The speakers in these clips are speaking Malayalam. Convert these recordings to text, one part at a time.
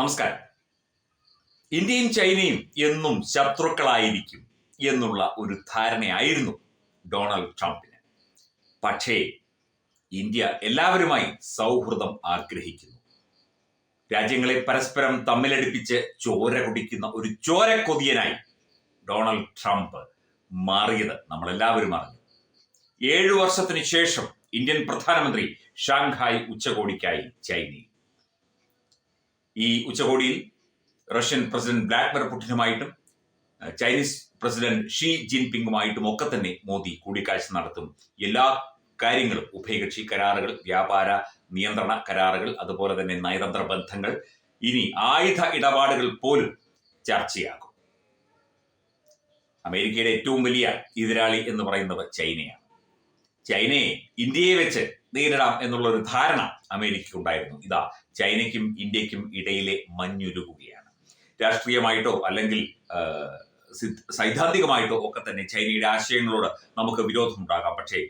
നമസ്കാരം. ഇന്ത്യയും ചൈനയും എന്നും ശത്രുക്കളായിരിക്കും എന്നുള്ള ഒരു ധാരണയായിരുന്നു ഡൊണാൾഡ് ട്രംപിന്. പക്ഷേ ഇന്ത്യ എല്ലാവരുമായി സൗഹൃദം ആഗ്രഹിക്കുന്നു. രാജ്യങ്ങളെ പരസ്പരം തമ്മിലടിപ്പിച്ച് ചോര കുടിക്കുന്ന ഒരു ചോരക്കൊതിയനായി ഡൊണാൾഡ് ട്രംപ് മാറിയത് നമ്മളെല്ലാവരും അറിഞ്ഞു. ഏഴു വർഷത്തിന് ശേഷം ഇന്ത്യൻ പ്രധാനമന്ത്രി ഷാങ്ഹായ് ഉച്ചകോടിക്കായി ചൈനയിൽ. ഈ ഉച്ചകോടിയിൽ റഷ്യൻ പ്രസിഡന്റ് വ്ളാഡിമിർ പുടിനുമായിട്ടും ചൈനീസ് പ്രസിഡന്റ് ഷീ ജിൻപിങ്ങുമായിട്ടും ഒക്കെ തന്നെ മോദി കൂടിക്കാഴ്ച നടത്തും. എല്ലാ കാര്യങ്ങളും ഉഭയകക്ഷി കരാറുകൾ വ്യാപാര നിയന്ത്രണ കരാറുകൾ അതുപോലെ തന്നെ നയതന്ത്ര ബന്ധങ്ങൾ ഇനി ആയുധ ഇടപാടുകൾ പോലും ചർച്ചയാകും. അമേരിക്കയുടെ ഏറ്റവും വലിയ എതിരാളി എന്ന് പറയുന്നത് ചൈനയാണ്. ചൈനയെ ഇന്ത്യയെ വെച്ച് നേരിടാം എന്നുള്ള ഒരു ധാരണ അമേരിക്കയ്ക്കുണ്ടായിരുന്നു. ഇതാ ചൈനയ്ക്കും ഇന്ത്യക്കും ഇടയിലെ മഞ്ഞുരുകുകയാണ്. രാഷ്ട്രീയമായിട്ടോ അല്ലെങ്കിൽ സൈദ്ധാന്തികമായിട്ടോ ഒക്കെ തന്നെ ചൈനയുടെ ആശയങ്ങളോട് നമുക്ക് വിരോധമുണ്ടാകാം. പക്ഷേ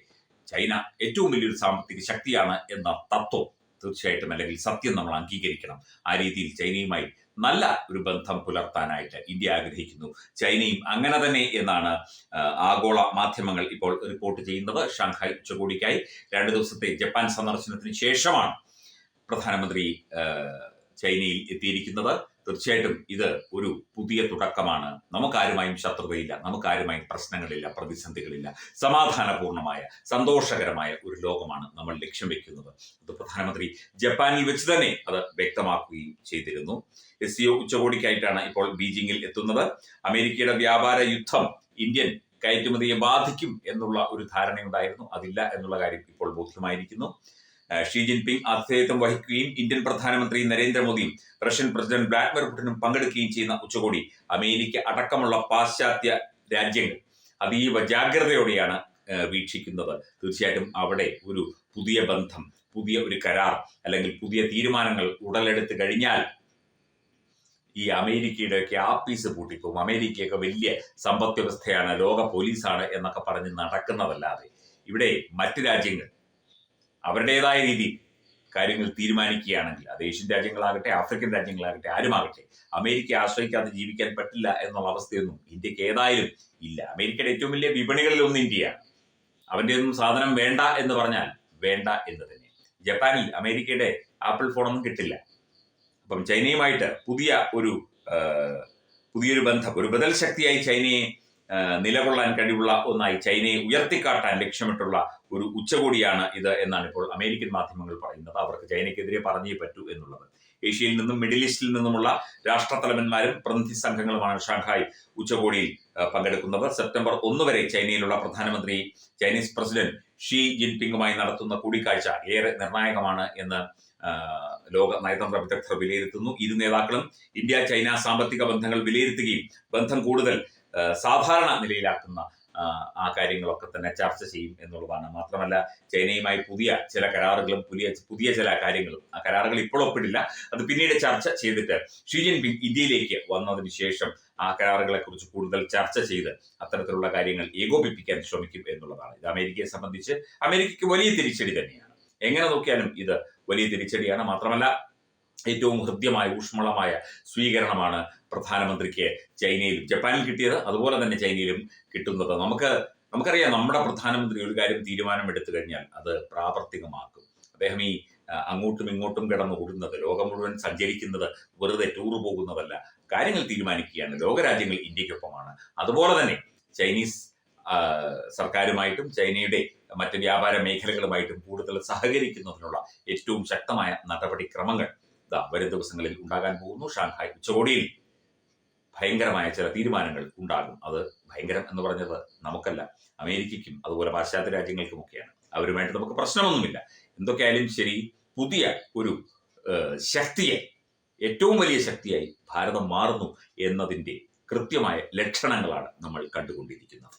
ചൈന ഏറ്റവും വലിയൊരു സാമ്പത്തിക ശക്തിയാണ് എന്ന തത്വം തീർച്ചയായിട്ടും അല്ലെങ്കിൽ സത്യം നമ്മൾ അംഗീകരിക്കണം. ആ രീതിയിൽ ചൈനയുമായി നല്ല ഒരു ബന്ധം പുലർത്താനായിട്ട് ഇന്ത്യ ആഗ്രഹിക്കുന്നു. ചൈനയും അങ്ങനെ തന്നെ എന്നാണ് ആഗോള മാധ്യമങ്ങൾ ഇപ്പോൾ റിപ്പോർട്ട് ചെയ്യുന്നത്. ഷാങ്ഹായ് ഉച്ചകോടിക്കായി രണ്ട് ദിവസത്തെ ജപ്പാൻ സന്ദർശനത്തിന് ശേഷമാണ് പ്രധാനമന്ത്രി ചൈനയിൽ എത്തിയിരിക്കുന്നത്. തീർച്ചയായിട്ടും ഇത് ഒരു പുതിയ തുടക്കമാണ്. നമുക്കാരുമായും ശത്രുതയില്ല നമുക്കാരുമായും പ്രശ്നങ്ങളില്ല പ്രതിസന്ധികളില്ല. സമാധാനപൂർണമായ സന്തോഷകരമായ ഒരു ലോകമാണ് നമ്മൾ ലക്ഷ്യം വെക്കുന്നത്. അത് പ്രധാനമന്ത്രി ജപ്പാനിൽ വെച്ച് തന്നെ അത് വ്യക്തമാക്കുകയും ചെയ്തിരുന്നു. എസ് സിഒ ഉച്ചകോടിക്കായിട്ടാണ് ഇപ്പോൾ ബീജിംഗിൽ എത്തുന്നത്. അമേരിക്കയുടെ വ്യാപാര യുദ്ധം ഇന്ത്യൻ കയറ്റുമതിയെ ബാധിക്കും എന്നുള്ള ഒരു ധാരണയുണ്ടായിരുന്നു. അതില്ല എന്നുള്ള കാര്യം ഇപ്പോൾ ബോധ്യമായിരിക്കുന്നു. ഷീ ജിൻപിങ് ആതിഥേയത്വം വഹിക്കുകയും ഇന്ത്യൻ പ്രധാനമന്ത്രി നരേന്ദ്രമോദിയും റഷ്യൻ പ്രസിഡന്റ് വ്ളാഡിമിർ പുടിനും പങ്കെടുക്കുകയും ചെയ്യുന്ന ഉച്ചകോടി. അമേരിക്ക അടക്കമുള്ള പാശ്ചാത്യ രാജ്യങ്ങൾ അതീവ ജാഗ്രതയോടെയാണ് വീക്ഷിക്കുന്നത്. തീർച്ചയായിട്ടും അവിടെ ഒരു പുതിയ ബന്ധം പുതിയ ഒരു കരാർ അല്ലെങ്കിൽ പുതിയ തീരുമാനങ്ങൾ ഉടലെടുത്തു കഴിഞ്ഞാൽ ഈ അമേരിക്കയുടെ അമേരിക്കയുടെയൊക്കെ ആപ്പീസ് പൂട്ടിപ്പോകും. അമേരിക്കയൊക്കെ വലിയ സമ്പദ് വ്യവസ്ഥയാണ് ലോക പോലീസാണ് എന്നൊക്കെ പറഞ്ഞ് നടക്കുന്നതല്ലാതെ ഇവിടെ മറ്റ് രാജ്യങ്ങൾ അവരുടേതായ രീതി കാര്യങ്ങൾ തീരുമാനിക്കുകയാണെങ്കിൽ അത് ഏഷ്യൻ രാജ്യങ്ങളാകട്ടെ ആഫ്രിക്കൻ രാജ്യങ്ങളാകട്ടെ ആരുമാകട്ടെ അമേരിക്കയെ ആശ്രയിക്കാതെ ജീവിക്കാൻ പറ്റില്ല എന്നുള്ള അവസ്ഥയൊന്നും ഇന്ത്യയ്ക്ക് ഏതായാലും ഇല്ല. അമേരിക്കയുടെ ഏറ്റവും വലിയ വിപണികളിൽ ഒന്ന് ഇന്ത്യയാണ് അവന്റെ ഒന്നും സാധനം വേണ്ട എന്ന് പറഞ്ഞാൽ വേണ്ട എന്ന് തന്നെ. ജപ്പാനിൽ അമേരിക്കയുടെ ആപ്പിൾ ഫോണൊന്നും കിട്ടില്ല. അപ്പം ചൈനയുമായിട്ട് പുതിയ ഒരു പുതിയൊരു ബന്ധം ഒരു ബദൽ ശക്തിയായി ചൈനയെ നിലകൊള്ളാൻ കഴിവുള്ള ഒന്നായി ചൈനയെ ഉയർത്തിക്കാട്ടാൻ ലക്ഷ്യമിട്ടുള്ള ഒരു ഉച്ചകോടിയാണ് ഇത് എന്നാണ് ഇപ്പോൾ അമേരിക്കൻ മാധ്യമങ്ങൾ പറയുന്നത്. അവർക്ക് ചൈനയ്ക്കെതിരെ പറഞ്ഞേ പറ്റൂ എന്നുള്ളത്. ഏഷ്യയിൽ നിന്നും മിഡിൽ ഈസ്റ്റിൽ നിന്നുമുള്ള രാഷ്ട്രത്തലവന്മാരും പ്രതിനിധി സംഘങ്ങളുമാണ് ഷാങ്ഹായ് ഉച്ചകോടിയിൽ പങ്കെടുക്കുന്നത്. സെപ്റ്റംബർ ഒന്ന് വരെ ചൈനയിലുള്ള പ്രധാനമന്ത്രി ചൈനീസ് പ്രസിഡന്റ് ഷീ ജിൻപിങ്ങുമായി നടത്തുന്ന കൂടിക്കാഴ്ച ഏറെ നിർണായകമാണ് എന്ന് ലോക നയതന്ത്ര വിദഗ്ധർ വിലയിരുത്തുന്നു. ഇരു നേതാക്കളും ഇന്ത്യ ചൈന സാമ്പത്തിക ബന്ധങ്ങൾ വിലയിരുത്തുകയും ബന്ധം കൂടുതൽ സാധാരണ നിലയിലാക്കുന്ന ആ, കാര്യങ്ങളൊക്കെ തന്നെ ചർച്ച ചെയ്യും എന്നുള്ളതാണ്. മാത്രമല്ല ചൈനയുമായി പുതിയ ചില കരാറുകളും പുതിയ പുതിയ ചില കാര്യങ്ങളും. ആ കരാറുകൾ ഇപ്പോൾ ഒപ്പിടില്ല. അത് പിന്നീട് ചർച്ച ചെയ്തിട്ട് ഷീ ജിൻപിങ് ഇന്ത്യയിലേക്ക് വന്നതിന് ശേഷം ആ കരാറുകളെ കുറിച്ച് കൂടുതൽ ചർച്ച ചെയ്ത് അത്തരത്തിലുള്ള കാര്യങ്ങൾ ഏകോപിപ്പിക്കാൻ ശ്രമിക്കും എന്നുള്ളതാണ്. ഇത് അമേരിക്കയെ സംബന്ധിച്ച് അമേരിക്കയ്ക്ക് വലിയ തിരിച്ചടി തന്നെയാണ്. എങ്ങനെ നോക്കിയാലും ഇത് വലിയ തിരിച്ചടിയാണ്. മാത്രമല്ല ഏറ്റവും ഹൃദ്യമായ ഊഷ്മളമായ സ്വീകരണമാണ് പ്രധാനമന്ത്രിക്ക് ചൈനയിലും ജപ്പാനിൽ കിട്ടിയത്. അതുപോലെ തന്നെ ചൈനയിലും കിട്ടുന്നത്. നമുക്ക് നമുക്കറിയാം നമ്മുടെ പ്രധാനമന്ത്രി ഒരു കാര്യം തീരുമാനമെടുത്തു കഴിഞ്ഞാൽ അത് പ്രാവർത്തികമാക്കും. അദ്ദേഹം ഈ അങ്ങോട്ടും ഇങ്ങോട്ടും കിടന്ന് ഓടുന്നത് ലോകം മുഴുവൻ സഞ്ചരിക്കുന്നത് വെറുതെ ടൂർ പോകുന്നതല്ല. കാര്യങ്ങൾ തീരുമാനിക്കുകയാണ്. ലോകരാജ്യങ്ങൾ ഇന്ത്യക്കൊപ്പമാണ് അതുപോലെ തന്നെ ചൈനീസ് സർക്കാരുമായിട്ടും ചൈനയുടെ മറ്റ് വ്യാപാര മേഖലകളുമായിട്ടും കൂടുതൽ സഹകരിക്കുന്നതിനുള്ള ഏറ്റവും ശക്തമായ നടപടിക്രമങ്ങൾ ഇതാ വരും ദിവസങ്ങളിൽ ഉണ്ടാകാൻ പോകുന്നു. ഷാങ്ഹായ് ഉച്ചകോടിയിൽ ഭയങ്കരമായ ചില തീരുമാനങ്ങൾ ഉണ്ടാകും. അത് ഭയങ്കരം എന്ന് പറഞ്ഞത് നമുക്കല്ല അമേരിക്കയ്ക്കും അതുപോലെ പാശ്ചാത്യ രാജ്യങ്ങൾക്കുമൊക്കെയാണ്. അവരുമായിട്ട് നമുക്ക് പ്രശ്നമൊന്നുമില്ല. എന്തൊക്കെയായാലും ശരി പുതിയ ഒരു ശക്തിയെ ഏറ്റവും വലിയ ശക്തിയായി ഭാരതം മാറുന്നു എന്നതിന്റെ കൃത്യമായ ലക്ഷണങ്ങളാണ് നമ്മൾ കണ്ടുകൊണ്ടിരിക്കുന്നത്.